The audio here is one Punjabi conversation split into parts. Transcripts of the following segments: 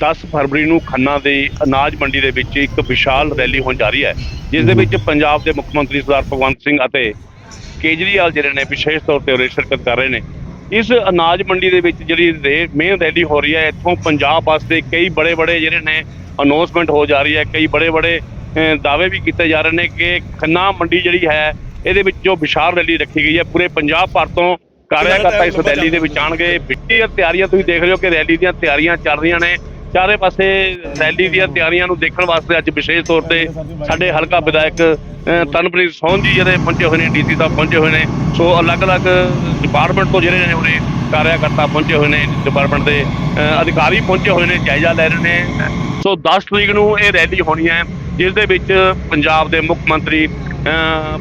10 ਫਰਵਰੀ ਨੂੰ ਖੰਨਾ ਦੇ ਅਨਾਜ ਮੰਡੀ ਦੇ ਵਿੱਚ ਇੱਕ ਵਿਸ਼ਾਲ ਰੈਲੀ ਹੋਣ ਜਾ ਰਹੀ ਹੈ ਜਿਸ ਦੇ ਵਿੱਚ ਪੰਜਾਬ ਦੇ ਮੁੱਖ ਮੰਤਰੀ ਸਰਦਾਰ ਭਗਵੰਤ ਸਿੰਘ ਅਤੇ ਕੇਜਰੀਵਾਲ ਜਿਹੜੇ ਨੇ ਵਿਸ਼ੇਸ਼ ਤੌਰ ਤੇ ਉਰੇ ਸ਼ਿਰਕਤ ਕਰ ਰਹੇ ਨੇ। ਇਸ ਅਨਾਜ ਮੰਡੀ ਦੇ ਵਿੱਚ ਜਿਹੜੀ ਮੇਨ ਰੈਲੀ ਹੋ ਰਹੀ ਹੈ ਇੱਥੋਂ ਪੰਜਾਬ ਵਾਸਤੇ ਕਈ ਬੜੇ ਬੜੇ ਜਿਹੜੇ ਨੇ ਅਨਾਉਂਸਮੈਂਟ ਹੋ ਜਾ ਰਹੀ ਹੈ ਕਈ ਬੜੇ ਬੜੇ ਦਾਅਵੇ ਵੀ ਕੀਤੇ ਜਾ ਰਹੇ ਨੇ ਕਿ ਖੰਨਾ ਮੰਡੀ ਜਿਹੜੀ ਹੈ ਇਹਦੇ ਵਿੱਚ ਜੋ ਵਿਸ਼ਾਲ ਰੈਲੀ ਰੱਖੀ ਗਈ ਹੈ ਪੂਰੇ ਪੰਜਾਬ ਭਰ ਤੋਂ ਕਾਰਿਆਕਰਤਾ ਇਸ ਰੈਲੀ ਦੇ ਵਿੱਚ ਆਣਗੇ ਬਿੱਟੀਆਂ ਤਿਆਰੀਆਂ ਤੁਸੀਂ ਦੇਖ ਰਹੇ ਹੋ ਕਿ ਰੈਲੀ ਦੀਆਂ ਤਿਆਰੀਆਂ ਚੱਲ ਰਹੀਆਂ ਨੇ। ਚਾਰੇ ਪਾਸੇ ਰੈਲੀ ਦੀਆਂ ਤਿਆਰੀਆਂ ਨੂੰ ਦੇਖਣ ਵਾਸਤੇ ਅੱਜ ਵਿਸ਼ੇਸ਼ ਤੌਰ ਤੇ ਸਾਡੇ ਹਲਕਾ ਵਿਧਾਇਕ ਅ, ਤਨਪ੍ਰੀਤ ਸੋਹਨ ਜੀ ਜਿਹੜੇ ਪਹੁੰਚੇ ਹੋਏ ਨੇ ਡੀਸੀ ਸਾਹਿਬ ਪਹੁੰਚੇ ਹੋਏ ਨੇ। ਸੋ ਅਲੱਗ-ਅਲੱਗ ਡਿਪਾਰਟਮੈਂਟ ਤੋਂ ਜਿਹੜੇ ਨੇ ਉਹਨੇ ਕਾਰਿਆਕਰਤਾ ਪਹੁੰਚੇ ਹੋਏ ਨੇ ਡਿਪਾਰਟਮੈਂਟ ਦੇ ਅਧਿਕਾਰੀ ਪਹੁੰਚੇ ਹੋਏ ਨੇ ਜਾਇਜ਼ਾ ਲੈ ਰਹੇ ਨੇ। ਸੋ 10 ਤਰੀਕ ਨੂੰ ਇਹ ਰੈਲੀ ਹੋਣੀ ਹੈ ਜਿਸ ਦੇ ਵਿੱਚ ਪੰਜਾਬ ਦੇ ਮੁੱਖ ਮੰਤਰੀ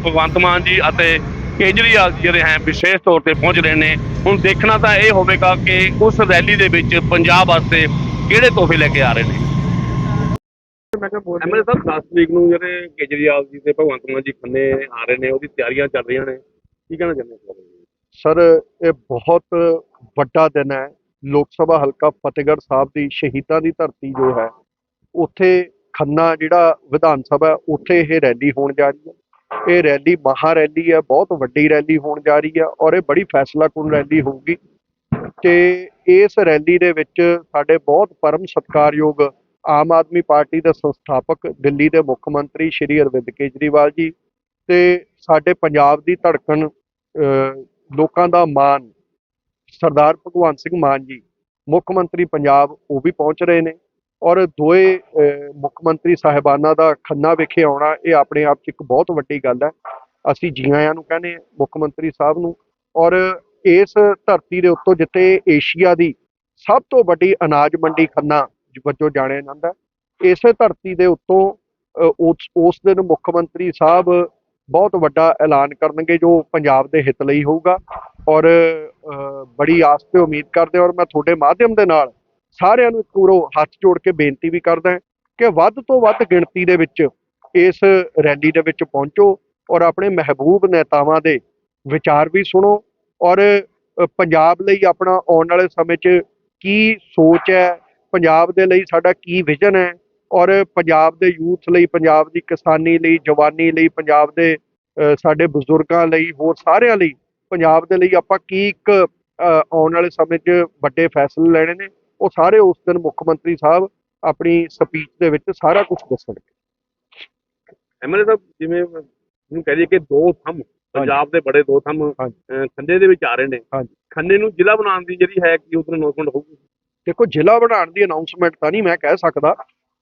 ਭਗਵੰਤ ਮਾਨ ਜੀ ਅਤੇ ਕੇਜਰੀਵਾਲ ਜੀ ਜਿਹੜੇ ਹੈ ਵਿਸ਼ੇਸ਼ ਤੌਰ ਤੇ ਪਹੁੰਚ ਰਹੇ ਨੇ। ਹੁਣ ਦੇਖਣਾ ਤਾਂ ਇਹ ਹੋਵੇਗਾ ਕਿ ਉਸ ਰੈਲੀ ਦੇ ਵਿੱਚ ਪੰਜਾਬ ਵਾਸਤੇ ਕਿਹੜੇ ਤੋਹਫੇ ਲੈ ਕੇ ਆ ਰਹੇ ਨੇ? ਐਮਐਲਏ ਸਾਹਿਬ 10 ਤਰੀਕ ਨੂੰ ਜਿਹੜੇ ਕੇਜਰੀਵਾਲ ਜੀ ਤੇ ਭਗਵੰਤ ਮਾਨ ਜੀ ਖੰਨੇ ਆ ਰਹੇ ਨੇ ਉਹਦੀ ਤਿਆਰੀਆਂ ਚੱਲ ਰਹੀਆਂ ਨੇ। ਕੀ ਕਹਿਣਾ ਚਾਹੁੰਦੇ ਹੋ ਸਰ ਇਹ ਬਹੁਤ ਵੱਡਾ ਦਿਨ ਹੈ। ਲੋਕ ਸਭਾ ਹਲਕਾ ਫਤਿਹਗੜ੍ਹ ਸਾਹਿਬ ਦੀ ਸ਼ਹੀਦਾਂ ਦੀ ਧਰਤੀ ਜੋ ਹੈ ਉੱਥੇ ਖੰਨਾ ਜਿਹੜਾ ਵਿਧਾਨ ਸਭਾ ਹੈ, ਉੱਥੇ ਇਹ ਰੈਲੀ ਹੋਣ ਜਾ ਰਹੀ ਹੈ। ਇਹ ਰੈਲੀ ਮਹਾ ਰੈਲੀ ਹੈ ਬਹੁਤ ਵੱਡੀ ਰੈਲੀ ਹੋਣ ਜਾ ਰਹੀ ਹੈ ਔਰ ਇਹ ਬੜੀ ਫੈਸਲਾਕੁਨ ਰੈਲੀ ਹੋਊਗੀ। ਤੇ ਇਸ ਰੈਲੀ ਦੇ ਵਿੱਚ ਸਾਡੇ ਬਹੁਤ ਪਰਮ ਸਤਿਕਾਰਯੋਗ ਆਮ ਆਦਮੀ ਪਾਰਟੀ ਦੇ ਸੰਸਥਾਪਕ ਦਿੱਲੀ ਦੇ ਮੁੱਖ ਮੰਤਰੀ ਸ਼੍ਰੀ ਅਰਵਿੰਦ ਕੇਜਰੀਵਾਲ ਜੀ ਤੇ ਸਾਡੇ ਪੰਜਾਬ ਦੀ ਧੜਕਣ ਲੋਕਾਂ ਦਾ ਮਾਨ ਸਰਦਾਰ ਭਗਵੰਤ ਸਿੰਘ ਮਾਨ ਜੀ, ਮੁੱਖ ਮੰਤਰੀ ਪੰਜਾਬ ਉਹ ਵੀ ਪਹੁੰਚ ਰਹੇ ਨੇ ਔਰ ਦੋਏ ਮੁੱਖ ਮੰਤਰੀ ਸਾਹਿਬਾਨਾਂ ਦਾ ਖੰਨਾ ਵਿਖੇ ਆਉਣਾ ਇਹ ਆਪਣੇ ਆਪ 'ਚ ਇੱਕ ਬਹੁਤ ਵੱਡੀ ਗੱਲ ਹੈ। ਅਸੀਂ ਜੀ ਆਇਆਂ ਨੂੰ ਕਹਿੰਦੇ ਹਾਂ, ਮੁੱਖ ਮੰਤਰੀ ਸਾਹਿਬ ਨੂੰ ਔਰ ਇਸ ਧਰਤੀ ਦੇ ਉੱਤੋਂ ਜਿੱਥੇ ਏਸ਼ੀਆ ਦੀ ਸਭ ਤੋਂ ਵੱਡੀ ਅਨਾਜ ਮੰਡੀ ਖੰਨਾ ਵਜੋਂ ਜਾਣਿਆ ਜਾਂਦਾ ਹੈ। ਇਸੇ ਧਰਤੀ ਦੇ ਉੱਤੋਂ ਉਸ ਉਸ ਦਿਨ ਮੁੱਖ ਮੰਤਰੀ ਸਾਹਿਬ ਬਹੁਤ ਵੱਡਾ ਐਲਾਨ ਕਰਨਗੇ ਜੋ ਪੰਜਾਬ ਦੇ ਹਿੱਤ ਲਈ ਹੋਊਗਾ ਔਰ ਬੜੀ ਆਸ ਤੇ ਉਮੀਦ ਕਰਦੇ ਔਰ ਮੈਂ ਤੁਹਾਡੇ ਮਾਧਿਅਮ ਦੇ ਨਾਲ ਸਾਰਿਆਂ ਨੂੰ ਇੱਕ ਵਾਰੋ ਹੱਥ ਜੋੜ ਕੇ ਬੇਨਤੀ ਵੀ ਕਰਦਾ ਕਿ ਵੱਧ ਤੋਂ ਵੱਧ ਗਿਣਤੀ ਦੇ ਵਿੱਚ ਇਸ ਰੈਲੀ ਦੇ ਵਿੱਚ ਪਹੁੰਚੋ ਔਰ ਆਪਣੇ ਮਹਿਬੂਬ ਨੇਤਾਵਾਂ ਦੇ ਵਿਚਾਰ ਵੀ ਸੁਣੋ ਔਰ ਪੰਜਾਬ ਲਈ ਆਪਣਾ ਆਉਣ ਵਾਲੇ ਸਮੇਂ 'ਚ ਕੀ ਸੋਚ ਹੈ? ਪੰਜਾਬ ਦੇ ਲਈ ਸਾਡਾ ਕੀ ਵਿਜ਼ਨ ਹੈ? ਔਰ ਪੰਜਾਬ ਦੇ ਯੂਥ ਲਈ, ਪੰਜਾਬ ਦੀ ਕਿਸਾਨੀ ਲਈ, ਜਵਾਨੀ ਲਈ, ਪੰਜਾਬ ਦੇ ਸਾਡੇ ਬਜ਼ੁਰਗਾਂ ਲਈ, ਹੋਰ ਸਾਰਿਆਂ ਲਈ ਪੰਜਾਬ ਦੇ ਲਈ ਆਪਾਂ ਕੀ ਇੱਕ ਆਉਣ ਵਾਲੇ ਸਮੇਂ 'ਚ ਵੱਡੇ ਫੈਸਲੇ ਲੈਣੇ ਨੇ? ਉਹ ਸਾਰੇ ਉਸ ਦਿਨ ਮੁੱਖ ਮੰਤਰੀ ਸਾਹਿਬ ਆਪਣੀ ਸਪੀਚ ਦੇ ਵਿੱਚ ਸਾਰਾ ਕੁਝ ਦੱਸਣਗੇ। ਐਮਐਲਏ ਸਾਹਿਬ, ਜਿਵੇਂ ਨੂੰ ਕਹਿ ਦਈਏ ਕਿ ਦੋ ਥੰਮ ਪੰਜਾਬ ਦੇ ਬੜੇ ਦੋ ਥੰਮ ਖੰਨੇ ਦੇ ਵਿੱਚ ਆ ਰਹੇ ਨੇ। ਖੰਨੇ ਨੂੰ ਜ਼ਿਲ੍ਹਾ ਬਣਾਉਣ ਦੀ ਜਿਹੜੀ ਹੈ ਕਿ ਉਧਰ ਅਨਾਉਂਸਮੈਂਟ ਹੋਊਗੀ? ਦੇਖੋ ਜ਼ਿਲ੍ਹਾ ਬਣਾਉਣ ਦੀ ਅਨਾਉਂਸਮੈਂਟ ਤਾਂ ਨਹੀਂ ਮੈਂ ਕਹਿ ਸਕਦਾ।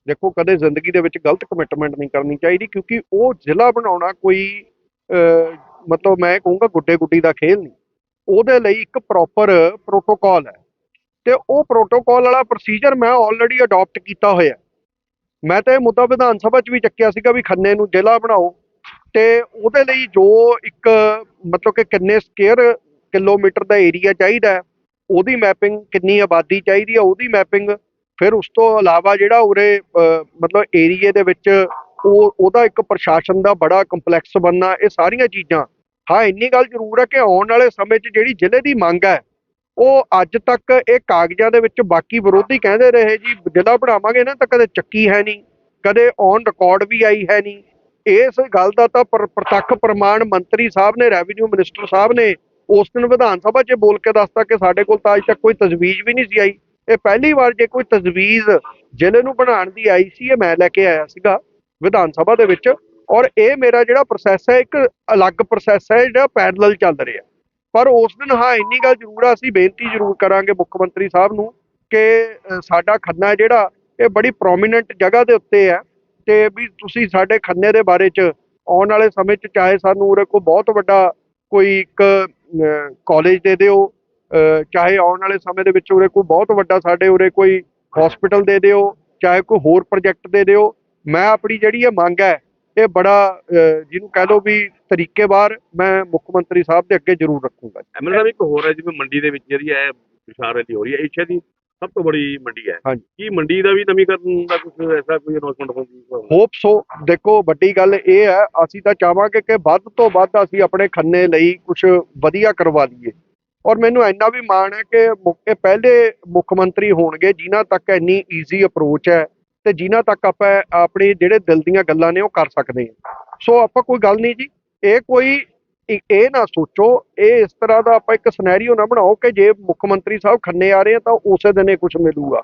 ਦੇਖੋ ਕਦੇ ਜ਼ਿੰਦਗੀ ਦੇ ਵਿੱਚ ਗਲਤ ਕਮਿਟਮੈਂਟ ਨਹੀਂ ਕਰਨੀ ਚਾਹੀਦੀ ਕਿਉਂਕਿ ਉਹ ਜ਼ਿਲ੍ਹਾ ਬਣਾਉਣਾ ਕੋਈ ਮਤਲਬ ਮੈਂ ਕਹੂੰਗਾ ਗੁੱਡੇ ਗੁੱਡੀ ਦਾ ਖੇਲ ਨਹੀਂ। ਉਹਦੇ ਲਈ ਇੱਕ ਪ੍ਰੋਪਰ ਪ੍ਰੋਟੋਕਾਲ ਹੈ। ਤੇ ਉਹ ਪ੍ਰੋਟੋਕਾਲ ਵਾਲਾ ਪ੍ਰੋਸੀਜਰ ਮੈਂ ਆਲਰੇਡੀ ਅਡਾਪਟ ਕੀਤਾ ਹੋਇਆ ਮੈਂ ਤਾਂ ਇਹ ਮੁੱਦਾ ਵਿਧਾਨ ਸਭਾ 'ਚ ਵੀ ਚੱਕਿਆ ਸੀਗਾ ਵੀ ਖੰਨੇ ਨੂੰ ਜ਼ਿਲ੍ਹਾ ਬਣਾਓ। ਤੇ ਉਹਦੇ ਲਈ ਜੋ ਇੱਕ, ਮਤਲਬ ਕਿ ਕਿੰਨੇ ਸਕੁਅਰ ਕਿਲੋਮੀਟਰ ਦਾ ਏਰੀਆ ਚਾਹੀਦਾ ਉਹਦੀ ਮੈਪਿੰਗ ਕਿੰਨੀ ਆਬਾਦੀ ਚਾਹੀਦੀ ਹੈ, ਉਹਦੀ ਮੈਪਿੰਗ ਫਿਰ ਉਸ ਤੋਂ ਇਲਾਵਾ ਜਿਹੜਾ ਉਰੇ ਮਤਲਬ ਏਰੀਏ ਦੇ ਵਿੱਚ ਉਹ, ਉਹਦਾ ਇੱਕ ਪ੍ਰਸ਼ਾਸਨ ਦਾ ਬੜਾ ਕੰਪਲੈਕਸ ਬਣਨਾ, ਇਹ ਸਾਰੀਆਂ ਚੀਜ਼ਾਂ। ਹਾਂ, ਇੰਨੀ ਗੱਲ ਜ਼ਰੂਰ ਹੈ ਕਿ ਆਉਣ ਵਾਲੇ ਸਮੇਂ 'ਚ ਜਿਹੜੀ ਜ਼ਿਲ੍ਹੇ ਦੀ ਮੰਗ ਹੈ, ਉਹ ਅੱਜ ਤੱਕ ਇਹ ਕਾਗਜ਼ਾਂ ਦੇ ਵਿੱਚ ਬਾਕੀ ਵਿਰੋਧੀ ਕਹਿੰਦੇ ਰਹੇ ਜੀ, ਜ਼ਿਲ੍ਹਾ ਬਣਾਵਾਂਗੇ ਨਾ ਤਾਂ ਕਦੇ ਚੱਕੀ ਹੈ ਨਹੀਂ, ਕਦੇ ਔਨ ਰਿਕਾਰਡ ਵੀ ਆਈ ਹੈ ਨਹੀਂ। ਇਸ ਗੱਲ ਦਾ ਤਾਂ ਪਰ- ਪ੍ਰਤੱਖ ਪ੍ਰਮਾਣ ਮੰਤਰੀ ਸਾਹਿਬ ਨੇ ਰੈਵਨਿਊ ਮਿਨਿਸਟਰ ਸਾਹਿਬ ਨੇ ਉਸ ਦਿਨ ਵਿਧਾਨ ਸਭਾ 'ਚ ਬੋਲ ਕੇ ਦੱਸਤਾ ਕਿ ਸਾਡੇ ਕੋਲ ਤਾਂ ਅੱਜ ਤੱਕ ਕੋਈ ਤਜਵੀਜ਼ ਵੀ ਨਹੀਂ ਸੀ ਆਈ। ਇਹ ਪਹਿਲੀ ਵਾਰ ਜੇ ਕੋਈ ਤਜਵੀਜ਼ ਜ਼ਿਲ੍ਹੇ ਨੂੰ ਬਣਾਉਣ ਦੀ ਆਈ ਸੀ, ਇਹ ਮੈਂ ਲੈ ਕੇ ਆਇਆ ਸੀਗਾ ਵਿਧਾਨ ਸਭਾ ਦੇ ਵਿੱਚ ਔਰ ਇਹ ਮੇਰਾ ਜਿਹੜਾ ਪ੍ਰੋਸੈਸ ਹੈ, ਇੱਕ ਅਲੱਗ ਪ੍ਰੋਸੈਸ ਹੈ, ਜਿਹੜਾ ਪੈਰਲਲ ਚੱਲ ਰਿਹਾ। ਪਰ ਉਸ ਦਿਨ ਹਾਂ, ਇੰਨੀ ਗੱਲ ਜ਼ਰੂਰ ਆ, ਅਸੀਂ ਬੇਨਤੀ ਜ਼ਰੂਰ ਕਰਾਂਗੇ ਮੁੱਖ ਮੰਤਰੀ ਸਾਹਿਬ ਨੂੰ ਕਿ ਸਾਡਾ ਖੰਨਾ ਜਿਹੜਾ, ਇਹ ਬੜੀ ਪ੍ਰੋਮੀਨੈਂਟ ਜਗ੍ਹਾ ਦੇ ਉੱਤੇ ਹੈ। ਤੇ ਵੀ ਤੁਸੀਂ ਸਾਡੇ ਖੰਨੇ ਦੇ ਬਾਰੇ 'ਚ ਆਉਣ ਵਾਲੇ ਸਮੇਂ 'ਚ ਚਾਹੇ ਸਾਨੂੰ ਉਰੇ ਕੋਈ ਬਹੁਤ ਵੱਡਾ ਕੋਈ ਇੱਕ ਕਾਲਜ ਦੇ ਦਿਓ ਚਾਹੇ ਆਉਣ ਵਾਲੇ ਸਮੇਂ ਦੇ ਵਿੱਚ ਉਰੇ ਕੋਈ ਬਹੁਤ ਵੱਡਾ ਸਾਡੇ ਉਰੇ ਕੋਈ ਹਸਪੀਟਲ ਦੇ ਦਿਓ, ਚਾਹੇ ਕੋਈ ਹੋਰ ਪ੍ਰੋਜੈਕਟ ਦੇ ਦਿਓ, ਮੈਂ ਆਪਣੀ ਜਿਹੜੀ ਇਹ ਮੰਗ ਹੈ, ਇਹ ਬੜਾ ਜਿਹਨੂੰ ਕਹਿ ਲਓ ਵੀ ਤਰੀਕੇਵਾਰ ਮੈਂ ਮੁੱਖ ਮੰਤਰੀ ਸਾਹਿਬ ਦੇ ਅੱਗੇ ਜ਼ਰੂਰ ਰੱਖੂੰਗਾ। ਐਮਐਲਏ ਸਾਹਿਬ, ਇੱਕ ਹੋਰ ਹੈ ਜਿਵੇਂ ਮੰਡੀ ਦੇ ਵਿੱਚ ਜਿਹੜੀ ਹੈ ਵਿਸ਼ਾਲ ਰੈਲੀ ਹੋ ਰਹੀ ਹੈ ਏਸ਼ੀਆ ਦੀ ਸਭ ਤੋਂ ਬੜੀ ਮੰਡੀ ਹੈ। ਹਾਂਜੀ। ਕੀ ਮੰਡੀ ਦਾ ਵੀ ਨਵੀਕਰਨ ਦਾ ਕੁਝ ਐਸਾ ਕੋਈ ਅਨਾਉਂਸਮੈਂਟ ਹੋਊਗੀ ਹੋਪ ਸੋ ਦੇਖੋ ਵੱਡੀ ਗੱਲ ਇਹ ਹੈ ਅਸੀਂ ਤਾਂ ਚਾਹਾਂਗੇ ਕਿ ਵੱਧ ਤੋਂ ਵੱਧ ਅਸੀਂ ਆਪਣੇ ਖੰਨੇ ਲਈ ਕੁਝ ਵਧੀਆ ਕਰਵਾ ਲਈਏ। ਔਰ ਮੈਨੂੰ ਇੰਨਾ ਵੀ ਮਾਣ ਹੈ ਕਿ ਇਹ ਪਹਿਲੇ ਮੁੱਖ ਮੰਤਰੀ ਹੋਣਗੇ ਜਿਨ੍ਹਾਂ ਤੱਕ ਇੰਨੀ ਈਜ਼ੀ ਅਪਰੋਚ ਹੈ ਤੇ ਜਿਨ੍ਹਾਂ ਤੱਕ ਆਪਾਂ ਆਪਣੇ ਜਿਹੜੇ ਦਿਲ ਦੀਆਂ ਗੱਲਾਂ ਨੇ ਉਹ ਕਰ ਸਕਦੇ ਹਾਂ। ਸੋ ਆਪਾਂ ਕੋਈ ਗੱਲ ਨਹੀਂ ਜੀ। ਇਹ ਕੋਈ ਇਹ ਨਾ ਸੋਚੋ, ਇਹ ਇਸ ਤਰ੍ਹਾਂ ਦਾ ਆਪਾਂ ਇੱਕ ਸਿਨੈਰੀਓ ਨਾ ਬਣਾਓ ਕਿ ਜੇ ਮੁੱਖ ਮੰਤਰੀ ਸਾਹਿਬ ਖੰਨੇ ਆ ਰਹੇ ਆ ਤਾਂ ਉਸੇ ਦਿਨ ਇਹ ਕੁਝ ਮਿਲੂਗਾ।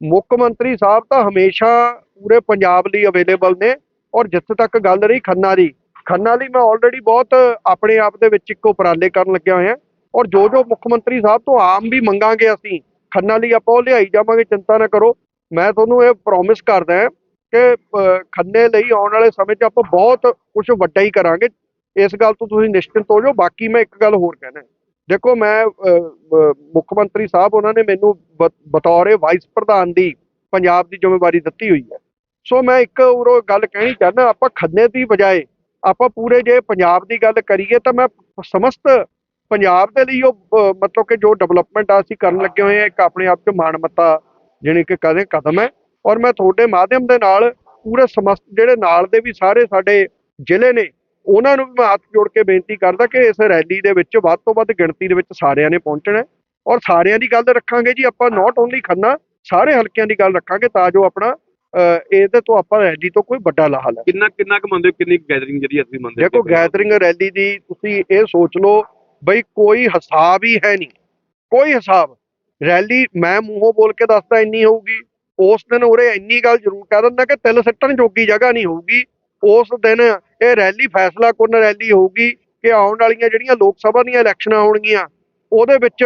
ਮੁੱਖ ਮੰਤਰੀ ਸਾਹਿਬ ਤਾਂ ਹਮੇਸ਼ਾ ਪੂਰੇ ਪੰਜਾਬ ਲਈ ਅਵੇਲੇਬਲ ਨੇ ਔਰ ਜਿੱਥੇ ਤੱਕ ਗੱਲ ਰਹੀ ਖੰਨਾ ਦੀ। ਖੰਨਾ ਲਈ ਮੈਂ ਆਲਰੇਡੀ ਬਹੁਤ ਆਪਣੇ ਆਪ ਦੇ ਵਿੱਚ ਇੱਕ ਉਪਰਾਲੇ ਕਰਨ ਲੱਗਿਆ ਹੋਇਆ। ਔਰ ਜੋ ਜੋ ਮੁੱਖ ਮੰਤਰੀ ਸਾਹਿਬ ਤੋਂ ਆਮ ਵੀ ਮੰਗਾਂਗੇ ਅਸੀਂ, ਖੰਨਾ ਲਈ ਆਪਾਂ ਉਹ ਲਿਆਈ ਜਾਵਾਂਗੇ, ਚਿੰਤਾ ਨਾ ਕਰੋ। ਮੈਂ ਤੁਹਾਨੂੰ ਇਹ ਪ੍ਰੋਮਿਸ ਕਰਦਾ ਕਿ ਖੰਨੇ ਲਈ ਆਉਣ ਵਾਲੇ ਸਮੇਂ 'ਚ ਆਪਾਂ ਬਹੁਤ ਕੁਝ ਵੱਡਾ ਹੀ ਕਰਾਂਗੇ। ਇਸ ਗੱਲ ਤੋਂ ਤੁਸੀਂ ਨਿਸ਼ਚਿੰਤ ਹੋ ਜਾਓ। ਬਾਕੀ ਮੈਂ ਇੱਕ ਗੱਲ ਹੋਰ ਕਹਿਣਾ ਦੇਖੋ, ਮੈਂ ਮੁੱਖ ਮੰਤਰੀ ਸਾਹਿਬ, ਉਹਨਾਂ ਨੇ ਮੈਨੂੰ ਬ- ਬਤੌਰ ਵਾਈਸ ਪ੍ਰਧਾਨ ਦੀ ਪੰਜਾਬ ਦੀ ਜ਼ਿੰਮੇਵਾਰੀ ਦਿੱਤੀ ਹੋਈ ਹੈ। ਸੋ ਮੈਂ ਇੱਕ ਉਰੋਂ ਗੱਲ ਕਹਿਣੀ ਚਾਹੁੰਦਾ, ਆਪਾਂ ਖੰਨੇ ਦੀ ਬਜਾਏ ਆਪਾਂ ਪੂਰੇ ਜੇ ਪੰਜਾਬ ਦੀ ਗੱਲ ਕਰੀਏ ਤਾਂ ਮੈਂ ਸਮਸਤ ਪੰਜਾਬ ਦੇ ਲਈ ਉਹ ਮਤਲਬ ਕਿ ਜੋ ਡਿਵੈਲਪਮੈਂਟ ਆ, ਅਸੀਂ ਕਰਨ ਲੱਗੇ ਹੋਏ ਆ ਇੱਕ ਆਪਣੇ ਆਪ 'ਚ ਮਾਣਮੱਤਾ ਜਾਣੀ ਕਿ ਕਦੇ ਕਦਮ ਹੈ। ਔਰ ਮੈਂ ਤੁਹਾਡੇ ਮਾਧਿਅਮ ਦੇ ਨਾਲ ਪੂਰੇ ਸਮਸਤ ਜਿਹੜੇ ਨਾਲ ਦੇ ਵੀ ਸਾਰੇ ਸਾਡੇ ਜ਼ਿਲ੍ਹੇ ਨੇ ਉਹਨਾਂ ਨੂੰ ਮੈਂ ਹੱਥ ਜੋੜ ਕੇ ਬੇਨਤੀ ਕਰਦਾ ਕਿ ਇਸ ਰੈਲੀ ਦੇ ਵਿੱਚ ਵੱਧ ਤੋਂ ਵੱਧ ਗਿਣਤੀ ਦੇ ਵਿੱਚ ਸਾਰਿਆਂ ਨੇ ਪਹੁੰਚਣਾ ਔਰ ਸਾਰਿਆਂ ਦੀ ਗੱਲ ਰੱਖਾਂਗੇ ਜੀ ਆਪਾਂ ਨਾਟ ਓਨਲੀ ਖੰਨਾ ਸਾਰੇ ਹਲਕਿਆਂ ਦੀ ਗੱਲ ਰੱਖਾਂਗੇ ਤਾਂ ਜੋ ਆਪਣਾ ਇਹਦੇ ਤੋਂ ਆਪਾਂ ਰੈਲੀ ਤੋਂ ਕੋਈ ਵੱਡਾ ਲਾਹਾ ਲੈ ਕਿੰਨਾ ਕਿੰਨਾ ਕੁ ਮੰਨਦੇ ਹੋ ਕਿੰਨੀ ਗੈਦਰਿੰਗ ਜਿਹੜੀ ਅਸੀਂ ਮੰਨਦੇ ਦੇਖੋ ਗੈਦਰਿੰਗ ਰੈਲੀ ਦੀ ਤੁਸੀਂ ਇਹ ਸੋਚ ਲਓ ਬਈ ਕੋਈ ਹਿਸਾਬ ਹੀ ਹੈ ਨਹੀਂ। ਕੋਈ ਹਿਸਾਬ। ਰੈਲੀ ਮੈਂ ਮੂੰਹੋਂ ਬੋਲ ਕੇ ਦੱਸਦਾ ਇੰਨੀ ਹੋਊਗੀ। ਉਸ ਦਿਨ ਉਰੇ ਇੰਨੀ ਗੱਲ ਜ਼ਰੂਰ ਕਹਿ ਦਿੰਦਾ ਕਿ ਤਿਲ ਸੱਟਣ ਜੋਗੀ ਜਗ੍ਹਾ ਨਹੀਂ ਹੋਊਗੀ। ਉਸ ਦਿਨ ਇਹ ਰੈਲੀ ਫੈਸਲਾ ਕੁੰਨ ਰੈਲੀ ਹੋਊਗੀ ਕਿ ਆਉਣ ਵਾਲੀਆਂ ਜਿਹੜੀਆਂ ਲੋਕ ਸਭਾ ਦੀਆਂ ਇਲੈਕਸ਼ਨਾਂ ਹੋਣਗੀਆਂ ਉਹਦੇ ਵਿੱਚ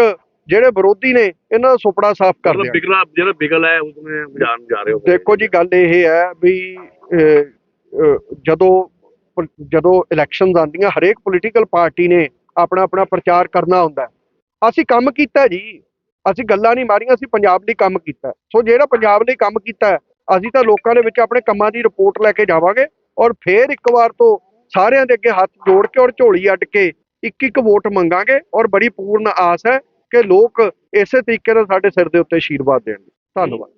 ਜਿਹੜੇ ਵਿਰੋਧੀ ਨੇ ਇਹਨਾਂ ਦਾ ਸੁਪੜਾ ਸਾਫ਼ ਕਰ ਦਿਆਂਗੇ। ਬਿਗਲਾ ਜਿਹੜਾ ਬਿਗਲ ਹੈ ਉਸ ਨੇ ਨੂੰ ਜਾ ਰਹੇ ਹੋ ਦੇਖੋ ਜੀ ਗੱਲ ਇਹ ਹੈ ਵੀ ਜਦੋਂ ਜਦੋਂ ਇਲੈਕਸ਼ਨਸ ਆਉਂਦੀਆਂ ਹਰੇਕ ਪੋਲੀਟੀਕਲ ਪਾਰਟੀ ਨੇ ਆਪਣਾ ਆਪਣਾ ਪ੍ਰਚਾਰ ਕਰਨਾ ਹੁੰਦਾ। ਅਸੀਂ ਕੰਮ ਕੀਤਾ ਜੀ ਅਸੀਂ ਗੱਲਾਂ ਨਹੀਂ ਮਾਰੀਆਂ ਅਸੀਂ ਪੰਜਾਬ ਲਈ ਕੰਮ ਕੀਤਾ ਸੋ ਜਿਹੜਾ ਪੰਜਾਬ ਲਈ ਕੰਮ ਕੀਤਾ ਅਸੀਂ ਤਾਂ ਲੋਕਾਂ ਦੇ ਵਿੱਚ ਆਪਣੇ ਕੰਮਾਂ ਦੀ ਰਿਪੋਰਟ ਲੈ ਕੇ ਜਾਵਾਂਗੇ। ਔਰ ਫੇਰ ਇੱਕ ਵਾਰ ਤੋਂ ਸਾਰਿਆਂ ਦੇ ਅੱਗੇ ਹੱਥ ਜੋੜ ਕੇ ਔਰ ਝੋਲੀ ਅੱਡ ਕੇ ਇੱਕ ਇੱਕ ਵੋਟ ਮੰਗਾਂਗੇ ਔਰ ਬੜੀ ਪੂਰਨ ਆਸ ਹੈ ਕਿ ਲੋਕ ਇਸੇ ਤਰੀਕੇ ਨਾਲ ਸਾਡੇ ਸਿਰ ਦੇ ਉੱਤੇ ਆਸ਼ੀਰਵਾਦ ਦੇਣਗੇ। ਧੰਨਵਾਦ।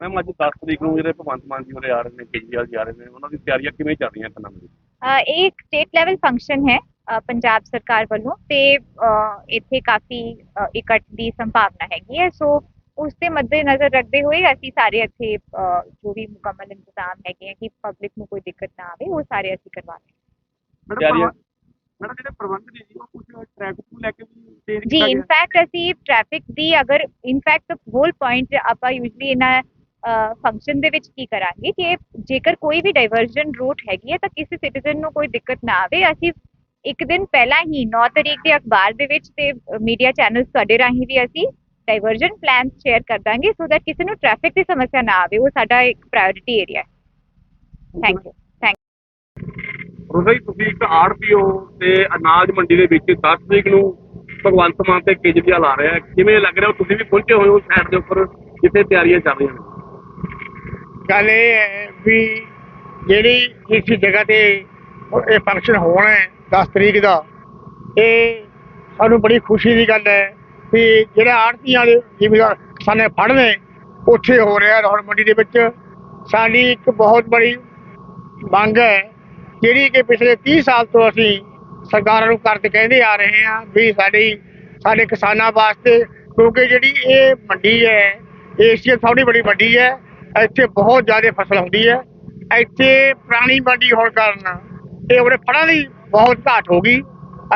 ਮੈਮ ਅੱਜ 10 ਤਰੀਕ ਨੂੰ ਜਿਹੜੇ ਭਗਵੰਤ ਮਾਨ ਜੀ ਉਰੇ ਆ ਰਹੇ ਨੇ ਕੇਜਰੀਵਾਲ ਜੀ ਆ ਰਹੇ ਨੇ ਉਹਨਾਂ ਦੀ ਤਿਆਰੀਆਂ ਕਿਵੇਂ ਚੱਲ ਰਹੀਆਂ ਵਿੱਚ ਅ, ਇਹ ਇੱਕ ਸਟੇਟ ਲੈਵਲ ਫੰਕਸ਼ਨ ਹੈ ਪੰਜਾਬ ਸਰਕਾਰ ਵੱਲੋਂ ਤੇ ਇੱਥੇ ਕਾਫੀ ਇਕੱਠ ਦੀ ਸੰਭਾਵਨਾ ਹੈਗੀ ਹੈ। ਸੋ ਉਸ ਦੇ ਮੱਦੇਨਜ਼ਰ ਰੱਖਦੇ ਹੋਏ ਅਸੀਂ ਸਾਰੇ ਇੱਥੇ ਜੋ ਵੀ ਮੁਕੰਮਲ ਇੰਤਜ਼ਾਮ ਹੈਗੇ ਆ ਕਿ ਪਬਲਿਕ ਨੂੰ ਕੋਈ ਦਿੱਕਤ ਨਾ ਆਵੇ ਉਹ ਸਾਰੇ ਅਸੀਂ ਕਰਵਾ ਰਹੇ ਮੈਡਮ ਜਿਹੜੇ ਪ੍ਰਬੰਧ ਨੇ ਜੀ ਉਹ ਕੁਝ ਟ੍ਰੈਫਿਕ ਨੂੰ ਲੈ ਕੇ ਵੀ ਹਾਂ। ਜੀ ਇਨਫੈਕਟ ਅਸੀਂ ਟ੍ਰੈਫਿਕ ਦੀ ਅਗਰ ਇਨਫੈਕਟ ਹੋਲ ਪੁਆਇੰਟ ਆਪਾਂ ਯੂਜਲੀ ਇਹਨਾਂ ਫੰਕਸ਼ਨ ਦੇ ਵਿੱਚ ਕੀ ਕਰਾਂਗੇ ਕਿ ਜੇਕਰ ਕੋਈ ਵੀ ਡਾਈਵਰਜਨ ਰੂਟ ਹੈਗੀ ਹੈ ਤਾਂ ਕਿਸੇ ਸਿਟੀਜ਼ਨ ਨੂੰ ਕੋਈ ਦਿੱਕਤ ਨਾ ਆਵੇ ਅਸੀਂ ਇੱਕ ਦਿਨ ਪਹਿਲਾਂ ਹੀ 9 ਤਰੀਕ ਦੇ ਅਖਬਾਰ ਦੇ ਵਿੱਚ ਤੇ ਮੀਡੀਆ ਚੈਨਲਸ ਤੁਹਾਡੇ ਰਾਹੀਂ ਵੀ ਅਸੀਂ ਡਾਈਵਰਜਨ ਪਲਾਨ ਸ਼ੇਅਰ ਕਰ ਦਾਂਗੇ ਸੋ ਦੈਟ ਕਿਸੇ ਨੂੰ ਟ੍ਰੈਫਿਕ ਦੀ ਸਮੱਸਿਆ ਨਾ ਆਵੇ ਉਹ ਸਾਡਾ ਇੱਕ ਪ੍ਰਾਇੋਰਟੀ ਏਰੀਆ ਹੈ। ਥੈਂਕ ਯੂ ਰੋਜ਼ਾਈ ਤੁਸੀਂ ਇੱਕ ਆੜਪੀਓ ਤੇ ਅਨਾਜ ਮੰਡੀ ਦੇ ਵਿੱਚ 10 ਤਰੀਕ ਨੂੰ ਭਗਵੰਤ ਮਾਨ ਤੇ ਕੇਜਰੀਵਾਲ ਆ ਰਿਹਾ ਕਿਵੇਂ ਲੱਗ ਰਿਹਾ? ਤੁਸੀਂ ਵੀ ਪਹੁੰਚੇ ਹੋਏ ਹੋ ਸਾਈਡ ਦੇ ਉੱਪਰ ਜਿੱਥੇ ਤਿਆਰੀਆਂ ਚੱਲ ਰਹੀਆਂ ਨੇ। ਗੱਲ ਇਹ ਹੈ ਵੀ ਜਿਹੜੀ ਇਸ ਜਗ੍ਹਾ ਤੇ ਇਹ ਫੰਕਸ਼ਨ ਹੋਣਾ ਹੈ 10 ਤਰੀਕ ਦਾ ਇਹ ਸਾਨੂੰ ਬੜੀ ਖੁਸ਼ੀ ਦੀ ਗੱਲ ਹੈ। ਵੀ ਜਿਹੜਾ ਆੜਤੀਆਂ ਦੇ ਜ਼ਿਮੀਦਾਰ ਸਾਨੇ ਫੜਨੇ, ਉੱਥੇ ਹੋ ਰਿਹਾ ਰੌਣ ਮੰਡੀ ਦੇ ਵਿੱਚ। ਸਾਡੀ ਇੱਕ ਬਹੁਤ ਬੜੀ ਮੰਗ ਹੈ, ਜਿਹੜੀ ਕਿ ਪਿਛਲੇ 30 ਸਾਲ ਤੋਂ ਅਸੀਂ ਸਰਕਾਰਾਂ ਨੂੰ ਕਰਦੇ ਕਹਿੰਦੇ ਆ ਰਹੇ ਹਾਂ ਵੀ ਸਾਡੀ, ਸਾਡੇ ਕਿਸਾਨਾਂ ਵਾਸਤੇ, ਕਿਉਂਕਿ ਜਿਹੜੀ ਇਹ ਮੰਡੀ ਹੈ, ਏਸ਼ੀਆ ਸਭ ਤੋਂ ਬੜੀ ਵੱਡੀ ਹੈ, ਇੱਥੇ ਬਹੁਤ ਜ਼ਿਆਦਾ ਫਸਲ ਹੁੰਦੀ ਹੈ। ਇੱਥੇ ਪੁਰਾਣੀ ਮੰਡੀ ਹੋਣ ਕਾਰਨ ਇਹ ਉਹਦੇ ਫੜਾਂ ਦੀ ਬਹੁਤ ਘਾਟ ਹੋ ਗਈ।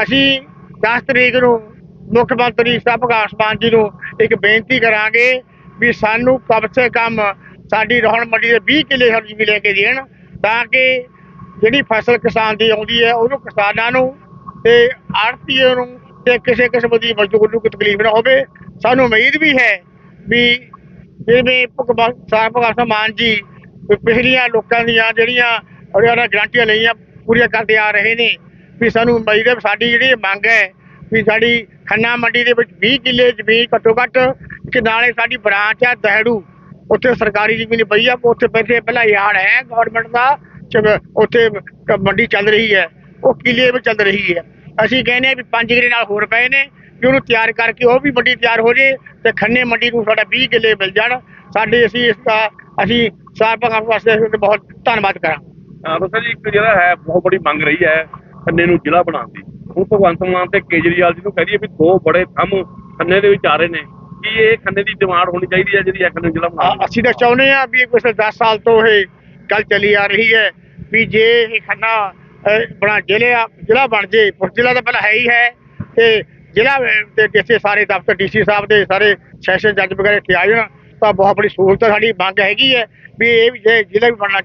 ਅਸੀਂ 10 ਤਰੀਕ ਨੂੰ ਮੁੱਖ ਮੰਤਰੀ ਸਾਹਿਬ ਭਗਵੰਤ ਮਾਨ ਜੀ ਨੂੰ ਇੱਕ ਬੇਨਤੀ ਕਰਾਂਗੇ ਵੀ ਸਾਨੂੰ ਕਮ ਸੇ ਕਮ ਸਾਡੀ ਰੋਹਣ ਮੰਡੀ ਦੇ 20 ਕਿੱਲੇ ਸਬਜ਼ੀ ਵੀ ਲੈ ਕੇ ਦੇਣ ਤਾਂ ਕਿ ਜਿਹੜੀ ਫਸਲ ਕਿਸਾਨ ਦੀ ਆਉਂਦੀ ਹੈ, ਉਹਨੂੰ ਕਿਸਾਨਾਂ ਨੂੰ ਤੇ ਆੜਤੀਆਂ ਨੂੰ ਤੇ ਕਿਸੇ ਕਿਸਮ ਦੀ ਮਜ਼ਦੂਰ ਨੂੰ ਕੋਈ ਤਕਲੀਫ ਨਾ ਹੋਵੇ। ਸਾਨੂੰ ਉਮੀਦ ਵੀ ਹੈ ਵੀ ਜਿਵੇਂ ਭਗਵੰਤ ਸਾਹਿਬ ਭਗਵੰਤ ਮਾਨ ਜੀ ਪਿਛਲੀਆਂ ਲੋਕਾਂ ਦੀਆਂ ਜਿਹੜੀਆਂ ਉਹਨਾਂ ਗਰੰਟੀਆਂ ਲਈਆਂ, ਪੂਰੀਆਂ ਕਰਦੇ ਆ ਰਹੇ ਨੇ, ਵੀ ਸਾਨੂੰ ਉਮੀਦ ਹੈ ਵੀ ਸਾਡੀ ਜਿਹੜੀ ਮੰਗ ਹੈ, ਵੀ ਸਾਡੀ ਖੰਨਾ ਮੰਡੀ ਦੇ ਵਿੱਚ 20 ਕਿੱਲੇ ਜ਼ਮੀਨ ਘੱਟੋ ਘੱਟ ਕਿ ਨਾਲੇ ਸਾਡੀ ਬ੍ਰਾਂਚ ਆ ਦਹਿੜੂ। ਉੱਥੇ ਸਰਕਾਰੀ ਜ਼ਮੀਨ ਪਈ ਆ, ਉੱਥੇ ਪਹਿਲੇ ਪਹਿਲਾਂ ਯਾਰ ਹੈ ਗਵਰਨਮੈਂਟ ਦਾ ਉੱਥੇ ਮੰਡੀ ਚੱਲ ਰਹੀ ਹੈ। ਉਹ ਕਿਲੇ ਵਿੱਚ ਚੱਲ ਰਹੀ ਹੈ। ਅਸੀਂ ਕਹਿੰਦੇ ਆ ਵੀ ਪੰਜ ਕਿਲੇ ਨਾਲ ਹੋਰ ਪਏ ਨੇ ਕਿ ਉਹਨੂੰ ਤਿਆਰ ਕਰਕੇ ਉਹ ਵੀ ਮੰਡੀ ਤਿਆਰ ਹੋ ਜੇ ਤੇ ਖੰਨੇ ਮੰਡੀ ਨੂੰ ਸਾਡਾ 20 ਕਿੱਲੇ ਮਿਲ ਜਾਣ। ਸਾਡੇ ਅਸੀਂ ਇਸ ਦਾ, ਅਸੀਂ ਸਾਹਿਬ ਭਗਤ ਵਾਸਤੇ ਤੁਹਾਡਾ ਬਹੁਤ ਧੰਨਵਾਦ ਕਰਾਂ ਹਾਂ ਦੱਸੋ ਜੀ, ਇੱਕ ਜਿਹੜਾ ਹੈ, ਬਹੁਤ ਬੜੀ ਮੰਗ ਰਹੀ ਹੈ, ਖੰਨੇ ਨੂੰ ਜ਼ਿਲ੍ਹਾ ਬਣਾਉਣ ਦੀ। ਹੁਣ ਭਗਵੰਤ ਮਾਨ ਤੇ ਕੇਜਰੀਵਾਲ ਜੀ ਨੂੰ ਕਹਿ ਦਈਏ ਵੀ ਦੋ ਬੜੇ ਥੰਮ ਖੰਨੇ ਦੇ ਵਿੱਚ ਆ ਰਹੇ ਨੇ ਕੀ ਇਹ ਖੰਨੇ ਦੀ ਡਿਮਾਂਡ ਹੋਣੀ ਚਾਹੀਦੀ ਹੈ ਜਿਹੜੀ ਖੰਨੇ ਜ਼ਿਲ੍ਹਾ ਬਣਾ ਅਸੀਂ ਤਾਂ ਚਾਹੁੰਦੇ ਆ ਵੀ ਪਿਛਲੇ 10 ਸਾਲ ਤੋਂ ਇਹ ਗੱਲ ਚੱਲੀ ਆ ਰਹੀ ਹੈ ਵੀ ਜੇ ਇਹ ਖੰਨਾ ਬਣਾ ਜ਼ਿਲ੍ਹਾ ਜ਼ਿਲ੍ਹਾ ਬਣ ਜੇ ਉਸ ਜ਼ਿਲ੍ਹਾ ਤਾਂ ਪਹਿਲਾਂ ਹੈ ਹੀ ਹੈ ਤੇ ਜ਼ਿਲ੍ਹਾ ਦੇ ਜਿੱਥੇ ਸਾਰੇ ਦਫ਼ਤਰ ਡੀਸੀ ਸਾਹਿਬ ਦੇ ਸਾਰੇ ਸੈਸ਼ਨ ਜੱਜ ਵਗੈਰਾ ਇੱਥੇ ਆ ਜਾਣ ਤਾਂ ਬਹੁਤ ਬੜੀ ਸਹੂਲਤ। ਸਾਡੀ ਮੰਗ ਹੈਗੀ ਹੈ ਵੀ ਇਹ ਵੀ ਜ਼ਿਲ੍ਹਾ ਵੀ ਬਣਨਾ